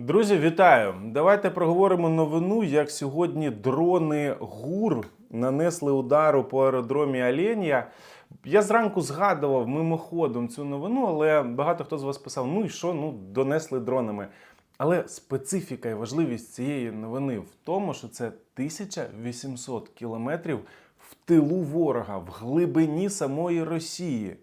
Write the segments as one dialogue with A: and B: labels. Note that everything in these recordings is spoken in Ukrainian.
A: Друзі, вітаю! Давайте проговоримо новину, як сьогодні дрони ГУР нанесли удару по аеродромі Оленя. Я зранку згадував мимоходом цю новину, але багато хто з вас писав: ну і що, ну донесли дронами. Але специфіка і важливість цієї новини в тому, що це 1800 кілометрів в тилу ворога, в глибині самої Росії.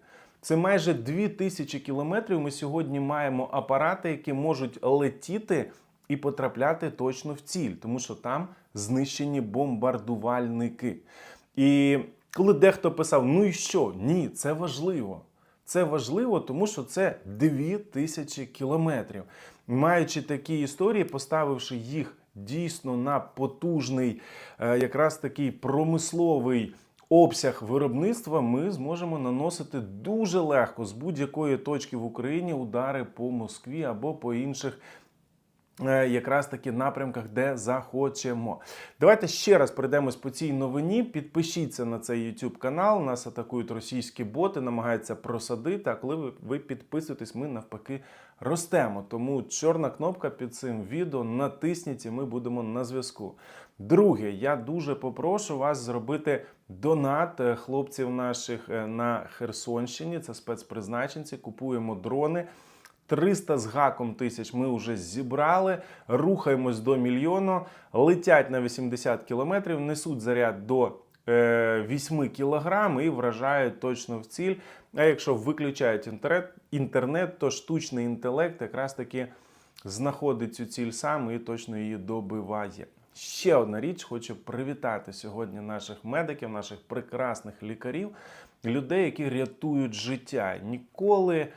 A: Це майже 2000 кілометрів. Ми сьогодні маємо апарати, які можуть летіти і потрапляти точно в ціль, тому що там знищені бомбардувальники. І коли дехто писав: ну і що? Ні, це важливо. Це важливо, тому що це 2000 кілометрів. Маючи такі історії, поставивши їх дійсно на потужний, е, якраз такий промисловий обсяг виробництва, ми зможемо наносити дуже легко з будь-якої точки в Україні удари по Москві або по інших. е, Якраз таки напрямках, де захочемо. Давайте ще раз пройдемось по цій новині. Підпишіться на цей YouTube канал. Нас атакують російські боти, намагаються просадити. А коли ви, ви підписуєтесь, ми навпаки ростемо. Тому чорна кнопка під цим відео натисніть, і ми будемо на зв'язку. Друге, я дуже попрошу вас зробити донат е, хлопців наших е, на Херсонщині. Це спецпризначенці. Купуємо дрони. 300 з гаком тисяч ми вже зібрали, рухаємось до мільйону, летять на 80 кілометрів, несуть заряд до 8 кілограм і вражають точно в ціль. А якщо виключають інтернет, інтернет, то штучний інтелект якраз таки знаходить цю ціль сам і точно її добиває. Ще одна річ, хочу привітати сьогодні наших медиків, наших прекрасних лікарів, людей, які рятують життя. Ніколи.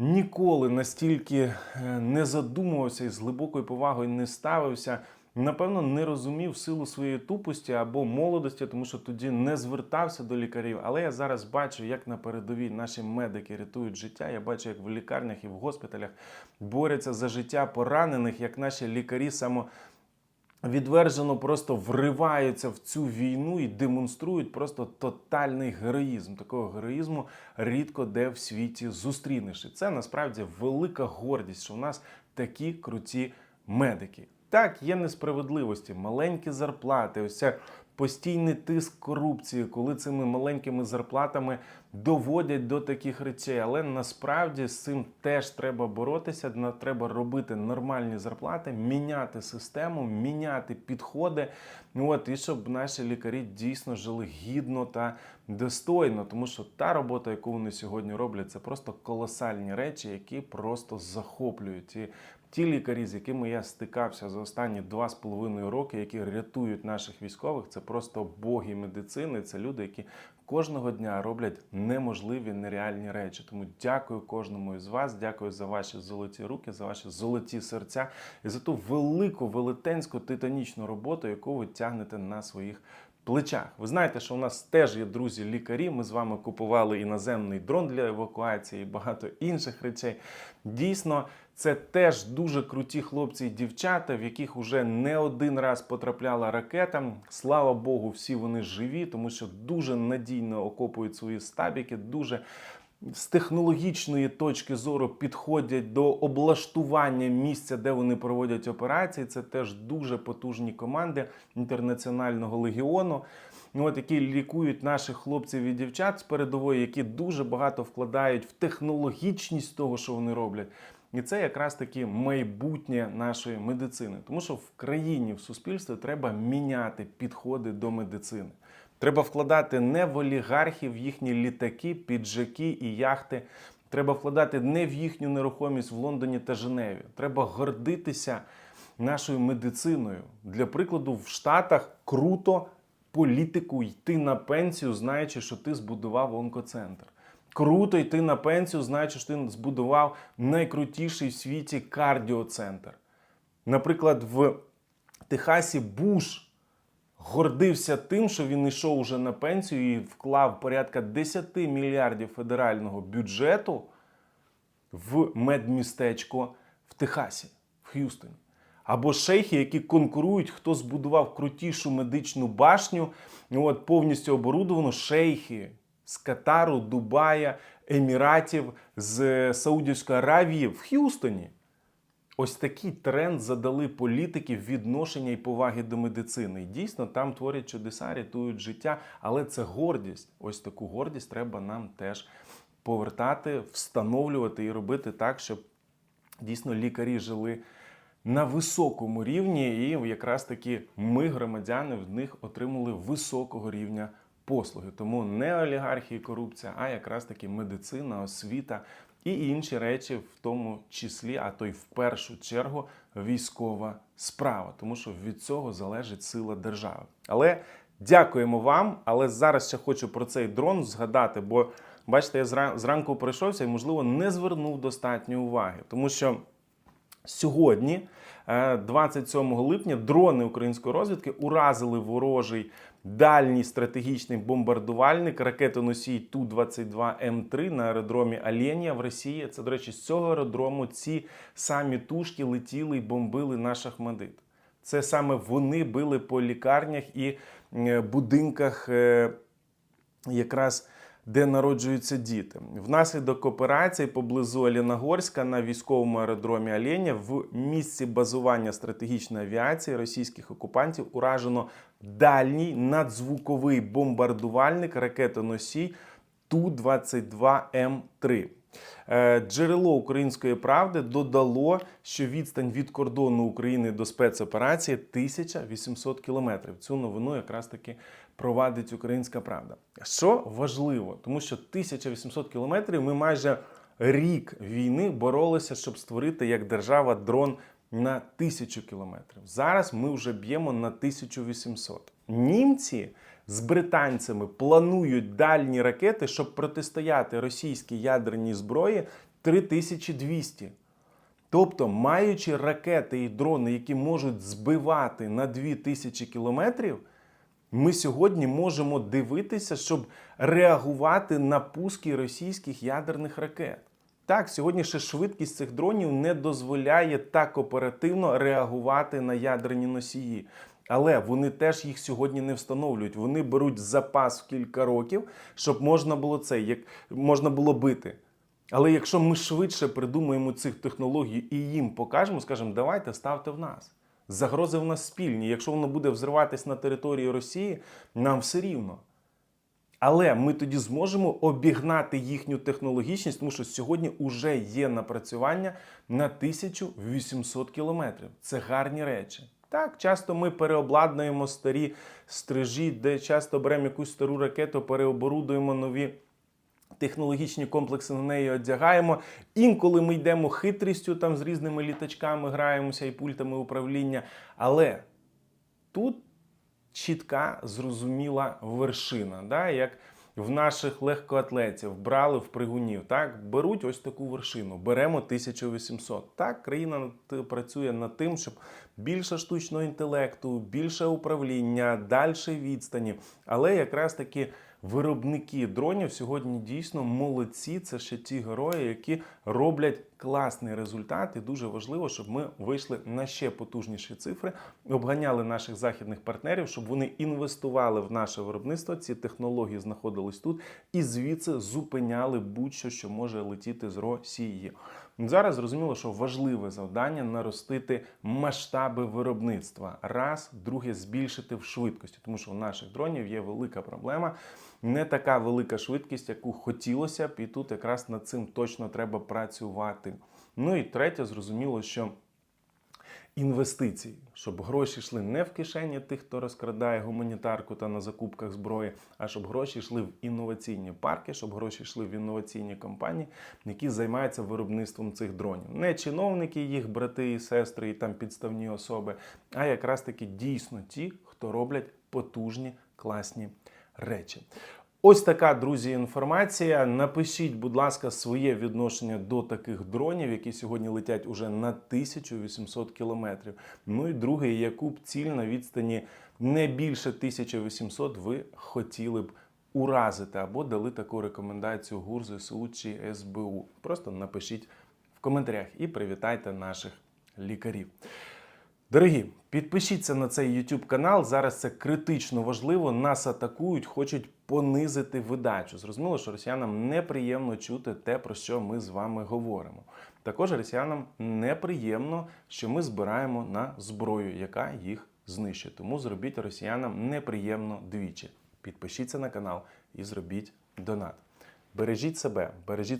A: Ніколи настільки е, не задумувався і з глибокою повагою не ставився. Напевно, не розумів силу своєї тупості або молодості, тому що тоді не звертався до лікарів. Але я зараз бачу, як на передовій наші медики рятують життя. Я бачу, як в лікарнях і в госпіталях борються за життя поранених, як наші лікарі само відвержено просто вриваються в цю війну і демонструють просто тотальний героїзм. Такого героїзму рідко де в світі зустрінеш. І це насправді велика гордість, що в нас такі круті медики. Так, є несправедливості, маленькі зарплати, ось ця постійний тиск корупції, коли цими маленькими зарплатами доводять до таких речей. Але насправді з цим теж треба боротися. Треба робити нормальні зарплати, міняти систему, міняти підходи. От і щоб наші лікарі дійсно жили гідно та достойно, тому що та робота, яку вони сьогодні роблять, це просто колосальні речі, які просто захоплюють. І ті лікарі, з якими я стикався за останні два з половиною роки, які рятують наших військових, це просто боги медицини. Це люди, які кожного дня роблять неможливі нереальні речі. Тому дякую кожному із вас. Дякую за ваші золоті руки, за ваші золоті серця і за ту велику, велетенську титанічну роботу, яку ви тягнете на своїх. Плечах. Ви знаєте, що у нас теж є друзі-лікарі. Ми з вами купували іноземний дрон для евакуації і багато інших речей. Дійсно, це теж дуже круті хлопці і дівчата, в яких вже не один раз потрапляла ракета. Слава Богу, всі вони живі, тому що дуже надійно окопують свої стабіки, дуже з технологічної точки зору підходять до облаштування місця, де вони проводять операції. Це теж дуже потужні команди інтернаціонального легіону. Ну, От які лікують наших хлопців і дівчат з передової, які дуже багато вкладають в технологічність того, що вони роблять. І це якраз таки майбутнє нашої медицини, тому що в країні, в суспільстві треба міняти підходи до медицини. Треба вкладати не в олігархів, їхні літаки, піджаки і яхти. Треба вкладати не в їхню нерухомість в Лондоні та Женеві. Треба гордитися нашою медициною. Для прикладу, в Штатах круто політику йти на пенсію, знаючи, що ти збудував онкоцентр. Круто йти на пенсію, знаючи, що ти збудував найкрутіший в світі кардіоцентр. Наприклад, в Техасі Буш гордився тим, що він йшов уже на пенсію і вклав порядка 10 мільярдів федерального бюджету в медмістечко в Техасі, в Х'юстоні. Або шейхи, які конкурують, хто збудував крутішу медичну башню, от повністю оборудовану шейхи з Катару, Дубая, Еміратів, з Саудівської Аравії в Х'юстоні. Ось такий тренд задали політики відношення і поваги до медицини. Дійсно там творять чудеса, рятують життя, але це гордість. Ось таку гордість треба нам теж повертати, встановлювати і робити так, щоб дійсно лікарі жили на високому рівні, і якраз таки ми, громадяни, в них отримали високого рівня послуги. Тому не олігархія і корупція, а якраз таки медицина, освіта і інші речі, в тому числі, а то й в першу чергу, військова справа, тому що від цього залежить сила держави. Але дякуємо вам. Але зараз ще хочу про цей дрон згадати, бо бачите, я зра- зранку пройшовся і, можливо, не звернув достатньо уваги, тому що. Сьогодні, е, 27 липня, дрони української розвідки уразили ворожий дальній стратегічний бомбардувальник ракетоносій Ту-22М3 на аеродромі Аленія в Росії. Це, до речі, з цього аеродрому ці самі тушки летіли і бомбили наш Ахмадит. Це саме вони били по лікарнях і е, будинках е, якраз де народжуються діти. Внаслідок операції поблизу Аліногорська на військовому аеродромі Оленя в місці базування стратегічної авіації російських окупантів уражено дальній надзвуковий бомбардувальник ракетоносій Ту-22М3. Е, Джерело української правди додало, що відстань від кордону України до спецоперації 1800 кілометрів. Цю новину якраз таки провадить українська правда. Що важливо, тому що 1800 кілометрів ми майже рік війни боролися, щоб створити як держава дрон на тисячу кілометрів. Зараз ми вже б'ємо на 1800. Німці з британцями планують дальні ракети, щоб протистояти російській ядерній зброї 3200. Тобто, маючи ракети і дрони, які можуть збивати на 2000 кілометрів, ми сьогодні можемо дивитися, щоб реагувати на пуски російських ядерних ракет. Так, сьогодні ще швидкість цих дронів не дозволяє так оперативно реагувати на ядерні носії. Але вони теж їх сьогодні не встановлюють. Вони беруть запас в кілька років, щоб можна було це, як можна було бити. Але якщо ми швидше придумаємо цих технологій і їм покажемо, скажемо, давайте ставте в нас. Загрози в нас спільні. Якщо воно буде взриватись на території Росії, нам все рівно. Але ми тоді зможемо обігнати їхню технологічність, тому що сьогодні вже є напрацювання на 1800 кілометрів. Це гарні речі. Так, часто ми переобладнуємо старі стрижі, де часто беремо якусь стару ракету, переоборудуємо нові технологічні комплекси на неї одягаємо. Інколи ми йдемо хитрістю там з різними літачками, граємося і пультами управління. Але тут чітка, зрозуміла вершина, да? як в наших легкоатлетів брали в пригунів. Так, беруть ось таку вершину, беремо 1800. Так, країна працює над тим, щоб більше штучного інтелекту, більше управління, дальше відстані. Але якраз таки виробники дронів сьогодні дійсно молодці. Це ще ті герої, які роблять класний результат. І дуже важливо, щоб ми вийшли на ще потужніші цифри, обганяли наших західних партнерів, щоб вони інвестували в наше виробництво. Ці технології знаходились тут і звідси зупиняли будь-що, що може летіти з Росії. Зараз зрозуміло, що важливе завдання наростити масштаби виробництва. Раз, друге, збільшити в швидкості, тому що у наших дронів є велика проблема. Не така велика швидкість, яку хотілося б, і тут якраз над цим точно треба працювати. Ну і третє, зрозуміло, що інвестицій, щоб гроші йшли не в кишені тих, хто розкрадає гуманітарку та на закупках зброї, а щоб гроші йшли в інноваційні парки, щоб гроші йшли в інноваційні компанії, які займаються виробництвом цих дронів. Не чиновники, їх брати і сестри, і там підставні особи, а якраз таки дійсно ті, хто роблять потужні класні речі. Ось така, друзі, інформація. Напишіть, будь ласка, своє відношення до таких дронів, які сьогодні летять уже на 1800 кілометрів. Ну і друге, яку б ціль на відстані не більше 1800 ви хотіли б уразити або дали таку рекомендацію ГУР, ЗСУ чи СБУ. Просто напишіть в коментарях і привітайте наших лікарів. Дорогі, підпишіться на цей YouTube канал. Зараз це критично важливо. Нас атакують, хочуть понизити видачу. Зрозуміло, що росіянам неприємно чути те, про що ми з вами говоримо. Також росіянам неприємно, що ми збираємо на зброю, яка їх знищить. Тому зробіть росіянам неприємно двічі. Підпишіться на канал і зробіть донат. Бережіть себе, бережіть.